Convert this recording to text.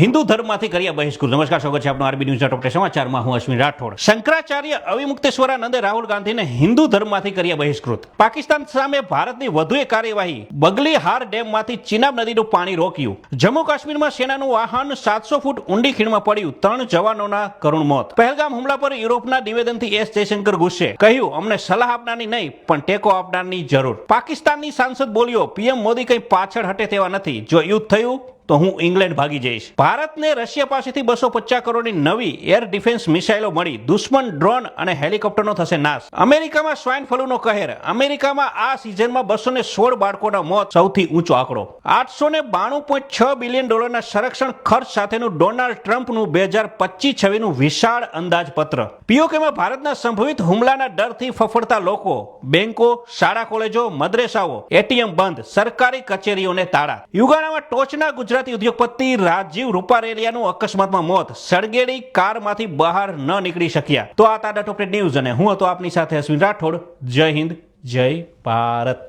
હિન્દુ ધર્મમાંથી કર્યા બહિષ્કૃત નમસ્કાર, સ્વાગત છે આપનું આરબી ન્યૂઝ ટોપટે સમાચારમાં. હું અશ્વિન રાઠોડ. શંકરાચાર્ય અવિમુક્તેશ્વરાનંદે રાહુલ ગાંધીને હિન્દુ ધર્મમાંથી કર્યા બહિષ્કૃત. પાકિસ્તાન સામે ભારતની વધુ એક કાર્યવાહી. બગલી હાર ડેમમાંથી ચિનાબ નદીનું પાણી રોક્યું. જમ્મુ કાશ્મીરમાં સેનાનું વાહન સાતસો ફૂટ ઊંડી ખીણમાં પડ્યું. ત્રણ જવાનોના કરુણ મોત. પહેલગામ હુમલા પર યુરોપના નિવેદનથી એસ જયશંકર ગુસ્સે. કહ્યું, અમને સલાહ આપનારની નહીં, પણ ટેકો આપનારની જરૂર. પાકિસ્તાનની સાંસદ બોલ્યો, પીએમ મોદી કંઈ પાછળ હટે તેવા નથી. જો યુદ્ધ થયું તો હું ઇંગ્લેન્ડ ભાગી જઈશ. ભારતને રશિયા પાસેથી બસો પચાસ કરોડની નવી એર ડિફેન્સ મિસાઇલો મળી. દુશ્મન, ડ્રોન અને હેલિકોપ્ટરનો થશે નાશ. અમેરિકામાં સ્વાઇન ફ્લૂનો કહેર. અમેરિકામાં આ સિઝનમાં બસો ને સોળ બાળકોના મોત સૌથી ઊંચો આંકડો. આઠસો ને બાણું પોઈન્ટ છ બિલિયન ડોલરના સંરક્ષણ ખર્ચ સાથેનું ડોનાલ્ડ ટ્રમ્પનું બે હજાર પચીસ છવ્વીસનું વિશાળ અંદાજપત્ર. પીઓકેમાં ભારતના સંભવિત હુમલાના ડરથી ફફડતા લોકો, બેંકો, શાળા કોલેજો, મદ્રેસાઓ, એટીએમ બંધ, સરકારી કચેરીઓને તાળા. યુગાડામાં ટોચના ગુજરાતી ઉદ્યોગપતિ રાજીવ રૂપારેલિયાનું અકસ્માતમાં મોત. સળગેડી કારમાંથી બહાર ન નીકળી શક્યા. તો આ તાડા ટોપરેટ ન્યૂઝ અને હું હતો આપની સાથે અશ્વિન રાઠોડ. જય હિન્દ, જય ભારત.